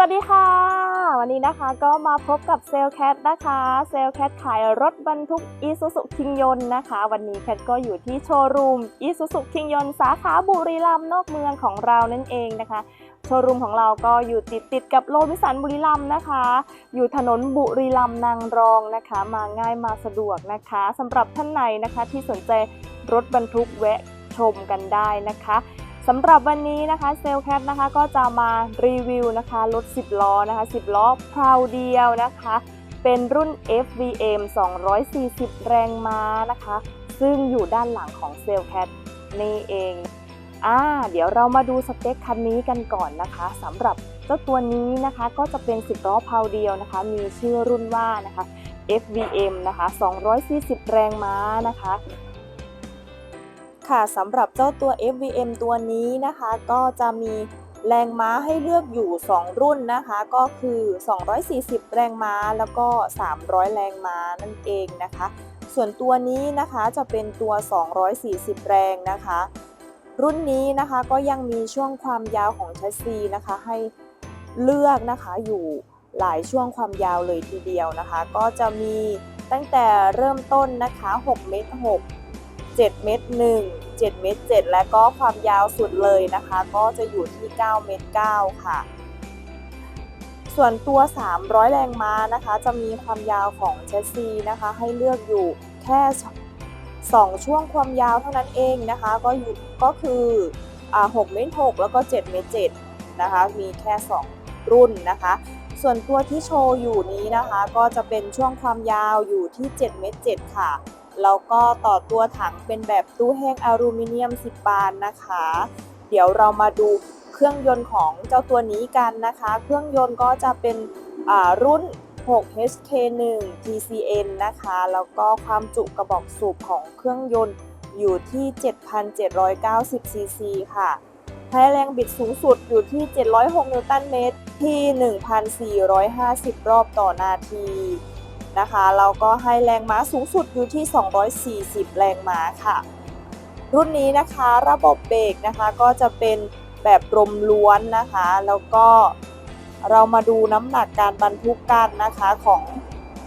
สวัสดีค่ะ วันนี้นะคะก็มาพบกับเซลแคทนะคะเซลแคทขายรถบรรทุกอีซูซุคิงยนนะคะ วันนี้แคทก็อยู่ที่โชว์รูมอีซูซุคิงยนสาขาบุรีรัมย์นอกเมืองของเรานั่นเองนะคะ โชว์รูมของเราก็อยู่ติดติดกับโรบิสันบุรีรัมย์นะคะ อยู่ถนนบุรีรัมย์นางรองนะคะ มาง่ายมาสะดวกนะคะสำหรับท่านไหนนะคะที่สนใจรถบรรทุกแวะชมกันได้นะคะ สำหรับวันนี้นะคะเซลแคทนะคะก็จะมารีวิวนะคะรถ 10 ล้อนะคะ 10 ล้อพราวเดียวนะคะ เป็นรุ่น FVM 240 แรงม้านะคะ ซึ่งอยู่ด้านหลังของเซลแคทนี่เองอ่าเดี๋ยวเรามาดูสเปคคันนี้กันก่อนนะคะสำหรับเจ้าตัวนี้นะคะก็จะเป็น 10 ล้อพราวเดียวนะคะ มีชื่อรุ่นว่านะคะ FVM นะคะ 240 แรงม้านะคะ ค่ะสำหรับเจ้าตัว FVM ตัวนี้นะคะ ก็จะมีแรงม้าให้เลือกอยู่ 2 รุ่นนะคะ ก็คือ 240 แรงม้าแล้วก็ 300 แรงม้านั่นเองนะคะ ส่วนตัวนี้นะคะจะเป็นตัว 240 แรงนะคะ รุ่นนี้นะคะก็ยังมีช่วงความยาวของแชสซีนะคะ ให้เลือกนะคะอยู่หลายช่วงความยาวเลยทีเดียวนะคะ ก็จะมีตั้งแต่เริ่มต้นนะคะ 6 เมตร 6 7 เมตร 1 7 เมตร 7 และก็ความยาวสุดเลยนะคะ ก็จะอยู่ที่ 9 เมตร 9 ค่ะ ส่วนตัว 300 แรงม้านะคะ จะมีความยาวของแชสซีนะคะ ให้เลือกอยู่แค่ 2 ช่วงความยาวเท่านั้นเองนะคะ ก็อยู่ก็คืออ6เมตร 6 แล้วก็ 7 เมตร 7 นะคะ มีแค่ 2 รุ่นนะคะส่วนตัวที่โชว์อยู่นี้นะคะ ก็จะเป็นช่วงความยาวอยู่ที่7เมตร7ค่ะ แล้วก็ต่อตัวถังเป็นแบบตู้แห้งอลูมิเนียม 10 บานนะคะ เดี๋ยวเรามาดูเครื่องยนต์ของเจ้าตัวนี้กันนะคะ เครื่องยนต์ก็จะเป็นรุ่น 6 HK1 TCN นะคะ แล้วก็ความจุกระบอกสูบของเครื่องยนต์อยู่ที่ 7,790 ซีซีค่ะให้แรงบิดสูงสุดอยู่ที่ 706 นิวตันเมตร ที่ 1,450 รอบต่อนาที นะคะแล้วก็ให้แรงม้าสูงสุดอยู่ที่ 240 แรงม้าค่ะ รุ่นนี้นะคะระบบเบรกนะคะก็จะเป็นแบบลมล้วนนะคะ แล้วก็เรามาดูน้ำหนักการบรรทุกกันนะคะของ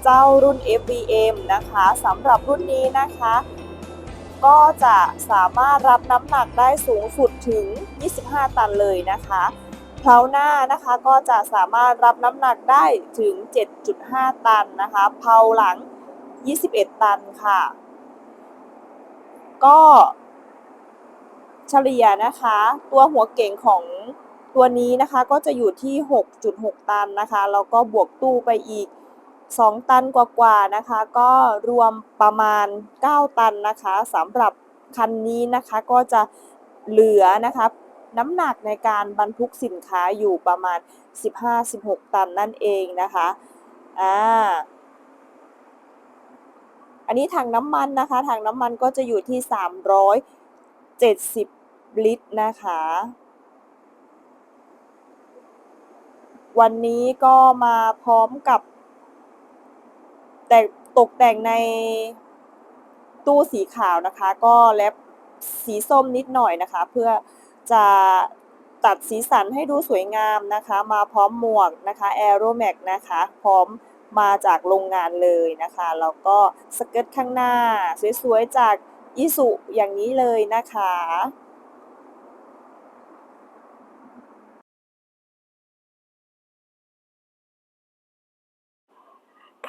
เจ้ารุ่น FVM นะคะสำหรับรุ่นนี้นะคะ ก็จะสามารถรับน้ำหนักได้สูงสุดถึง 25 ตันเลยนะคะ เพลาหน้านะคะก็จะสามารถรับน้ำหนักได้ถึง 7.5 ตันนะคะเพลาหลัง 21 ตันค่ะ ก็เฉลี่ยนะคะ ตัวหัวเก่งของตัวนี้นะคะก็จะอยู่ที่ 6.6 ตันนะคะแล้วก็บวกตู้ไปอีก 2 ตันกว่าๆนะคะ ก็รวมประมาณ 9 ตันนะคะสำหรับคันนี้นะคะก็จะเหลือนะคะ น้ำหนักในการบรรทุกสินค้าอยู่ประมาณ 15-16 ตันนั่นเองนะคะอ่าอันนี้ถังน้ำมันนะคะถังน้ำมันก็จะอยู่ที่ 370 ลิตรนะคะ วันนี้ก็มาพร้อมกับแต่ตกแต่งในตู้สีขาวนะคะ ก็แลบสีส้มนิดหน่อยนะคะ เพื่อ จะตัดสีสันให้ดูสวยงามนะคะ มาพร้อมหมวกนะคะ Aero Max นะคะ พร้อมมาจากโรงงานเลยนะคะ แล้วก็สเกิร์ตข้างหน้า สวยๆ จากอิสุอย่างนี้เลยนะคะ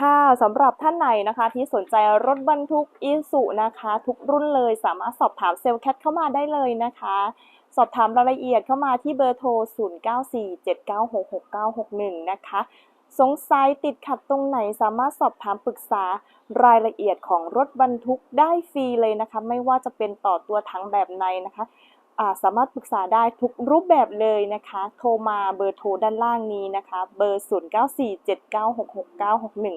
ค่ะสำหรับท่านไหนนะคะที่สนใจรถบรรทุกอีสุนะคะ ทุกรุ่นเลยสามารถสอบถามเซลล์แคทเข้ามาได้เลยนะคะ สอบถามรายละเอียดเข้ามาที่เบอร์โทร 0947966961 นะคะ สงสัยติดขัดตรงไหนสามารถสอบถามปรึกษารายละเอียดของรถบรรทุกได้ฟรีเลยนะคะ ไม่ว่าจะเป็นต่อตัวถังแบบในนะคะ สามารถปรึกษาได้ทุกรูปแบบเลยนะคะ โทรมาเบอร์โทรด้านล่างนี้นะคะ เบอร์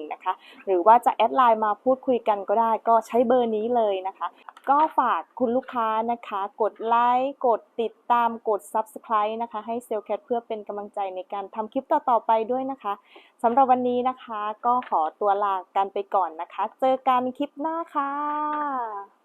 0947966961 นะคะ หรือว่าจะแอดไลน์มาพูดคุยกันก็ได้ ก็ใช้เบอร์นี้เลยนะคะ ก็ฝากคุณลูกค้านะคะ กดไลค์ กดติดตาม กด Subscribe นะคะ ให้เซลแคทเพื่อเป็นกำลังใจในการทำคลิปต่อๆไปด้วยนะคะสำหรับวันนี้นะคะ ก็ขอตัวลากันไปก่อนนะคะ เจอกันคลิปหน้าค่ะ